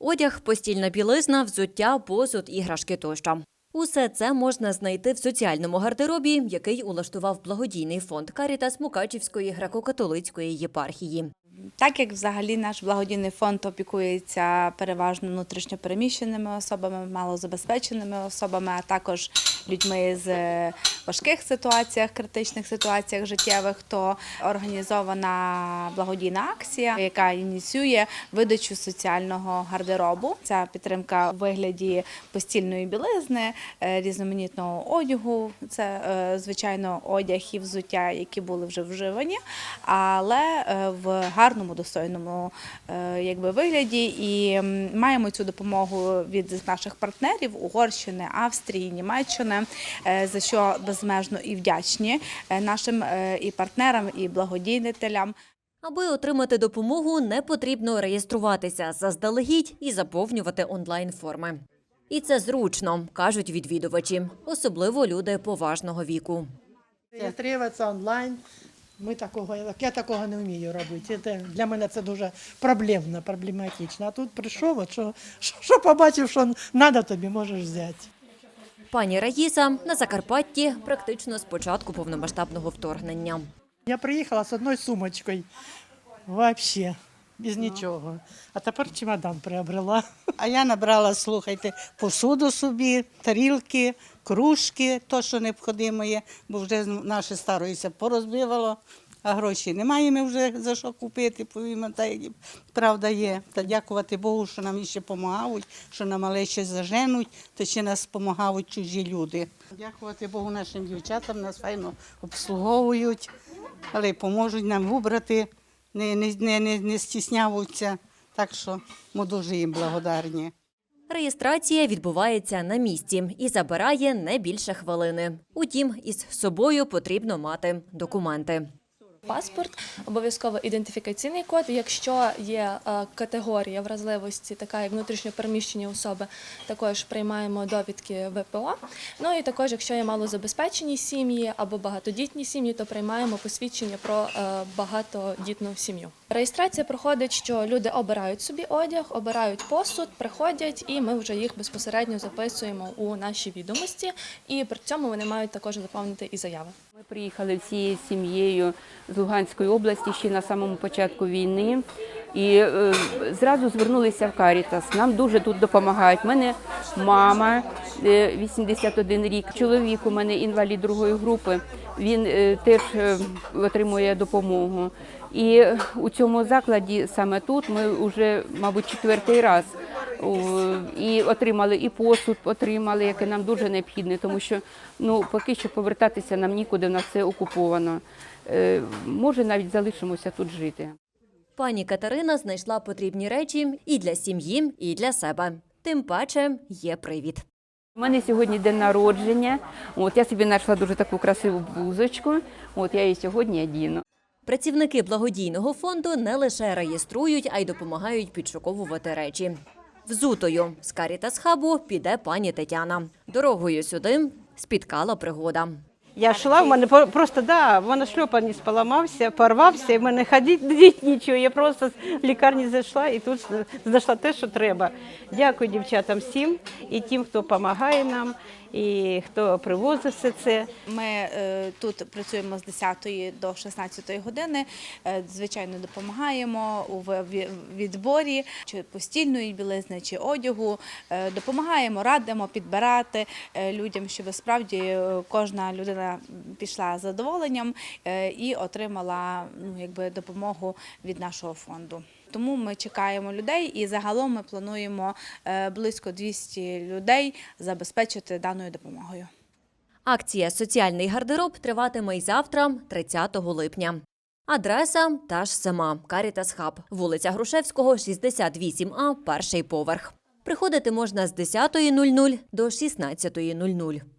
Одяг, постільна білизна, взуття, посуд, іграшки тощо. Усе це можна знайти в соціальному гардеробі, який улаштував благодійний фонд Карітас Мукачівської греко-католицької єпархії. Так як взагалі наш благодійний фонд опікується переважно внутрішньопереміщеними особами, малозабезпеченими особами, а також людьми з е, важких ситуаціях, критичних ситуаціях життєвих, то організована благодійна акція, яка ініціює видачу соціального гардеробу. Ця підтримка у вигляді постільної білизни, е, різноманітного одягу. Це е, звичайно одяг і взуття, які були вже вживані, але в гарному достойному е, якби вигляді. І маємо цю допомогу від наших партнерів Угорщини, Австрії, Німеччини, е, за що безмежно і вдячні е, нашим і партнерам, і благодійнителям. Аби отримати допомогу, не потрібно реєструватися заздалегідь і заповнювати онлайн-форми. І це зручно, кажуть відвідувачі, особливо люди поважного віку. Реєструватися онлайн. Ми такого, я такого не вмію робити. Це, для мене це дуже проблемно, проблематично. А тут прийшов, от що, що, що побачив, що треба тобі, можеш взяти. Пані Раїса на Закарпатті практично з початку повномасштабного вторгнення. Я приїхала з одною сумочкою, взагалі, без нічого. А тепер чемодан приобрела. А я набрала, слухайте, посуду собі, тарілки, кружки, то, що необхідно є, бо вже наше староїся порозбивало, а грошей немає ми вже за що купити, повімо, та правда є. Та дякувати Богу, що нам ще допомагають, що нам але ще заженуть, то ще нас допомагають чужі люди. Дякувати Богу нашим дівчатам, нас файно обслуговують, але й поможуть нам вибрати, не, не, не, не, стісняються. Так що ми дуже їм благодарні. Реєстрація відбувається на місці і забирає не більше хвилини. Утім, із собою потрібно мати документи. Паспорт, обов'язково ідентифікаційний код. Якщо є е, категорія вразливості, така як внутрішньопереміщені особи, також приймаємо довідки ВПО. Ну і також, якщо є малозабезпечені сім'ї або багатодітні сім'ї, то приймаємо посвідчення про е, багатодітну сім'ю. Реєстрація проходить, що люди обирають собі одяг, обирають посуд, приходять, і ми вже їх безпосередньо записуємо у наші відомості. І при цьому вони мають також заповнити і заяви. Ми приїхали всією сім'єю з Луганської області ще на самому початку війни. І е, зразу звернулися в Карітас. Нам дуже тут допомагають. У мене мама е, 81 рік, чоловік у мене інвалід другої групи. Він е, теж е, отримує допомогу. І у цьому закладі саме тут ми вже, мабуть, четвертий раз і отримали і посуд, отримали, яке нам дуже необхідне, тому що ну поки що повертатися нам нікуди, в нас все окуповано. Е, може, навіть залишимося тут жити. Пані Катерина знайшла потрібні речі і для сім'ї, і для себе. Тим паче є привід. У мене сьогодні день народження. От я собі знайшла дуже таку красиву блузочку. От я її сьогодні одіну. Працівники благодійного фонду не лише реєструють, а й допомагають підшуковувати речі. Взутою з Карітас Хабу піде пані Тетяна. Дорогою сюди спіткала пригода. Я йшла, в мене просто да, вона мене шльопанець поламався, порвався, і в мене ходити нічого. Я просто в лікарні зайшла і тут знайшла те, що треба. Дякую дівчатам всім і тим, хто допомагає нам, і хто привозить все це. Ми е, тут працюємо з 10 до 16 години. Е, звичайно, допомагаємо у відборі чи постільної білизни, чи одягу. Е, допомагаємо, радимо підбирати людям, щоб справді кожна людина пішла з задоволенням і отримала ну, якби, допомогу від нашого фонду. Тому ми чекаємо людей і загалом ми плануємо е, близько 200 людей забезпечити даною допомогою. Акція Соціальний гардероб триватиме й завтра, 30 липня. Адреса та ж сама Карітас Хаб, вулиця Грушевського, 68А, перший поверх. Приходити можна з 10.00 до 16.00.